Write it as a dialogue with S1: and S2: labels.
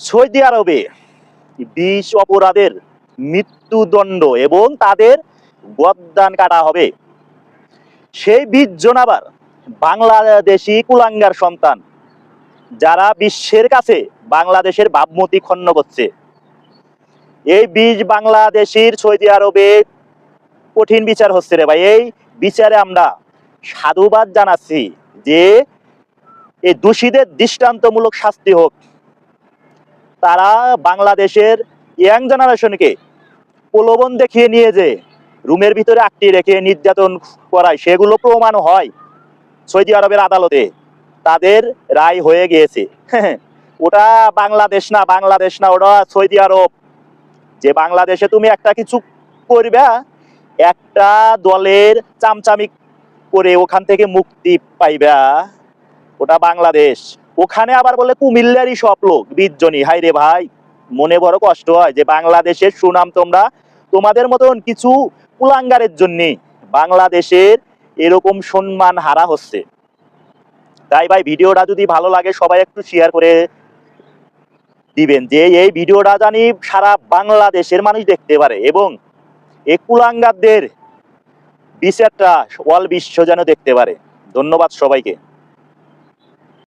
S1: Saudi আরবে বিশ অপরাধের মৃত্যুদণ্ড এবং তাদের গদ্দান কাটা হবে। সেই বিশ জন আবার বাংলাদেশি কুলাঙ্গার সন্তান, যারা বিশ্বের কাছে বাংলাদেশের ভাবমূর্তি খন্ন করছে। এই বীজ বাংলাদেশির সৌদি আরবে কঠিন বিচার হচ্ছে রে ভাই। এই বিচারে আমরা সাধুবাদ জানাচ্ছি যে এই দোষীদের দৃষ্টান্তমূলক শাস্তি হোক তারা বাংলাদেশের ইয়াং জেনারেশনকে প্রলোভন দেখিয়ে নিয়ে যে রুমের ভিতরে আটকে রেখে নির্যাতন করায়, সেগুলো প্রমাণ হয় সৌদি আরবের আদালতে। তাদের রায় হয়ে গিয়েছে। ওটা বাংলাদেশ না বাংলাদেশ না, ওটা সৌদি আরব। যে বাংলাদেশে তুমি একটা কিছু করবে, একটা দলের চামচামি করে ওখান থেকে মুক্তি পাইবা। ওটা বাংলাদেশ। ওখানে আবার বলে কুমিল্লারই সব লোক। বিশজনই হাই রে ভাই, মনে বড় কষ্ট হয় যে বাংলাদেশের সুনাম তোমরা তোমাদের মতন কিছু কুলাঙ্গারের জন্য বাংলাদেশের এরকম সম্মান হারা হচ্ছে। তাই ভাই, ভিডিওটা যদি ভালো লাগে সবাই একটু শেয়ার করে দিবেন যে এই ভিডিওটা জানি সারা বাংলাদেশের মানুষ দেখতে পারে এবং এই কুলাঙ্গারদের বিচারটা অল বিশ্ব যেন দেখতে পারে। ধন্যবাদ সবাইকে।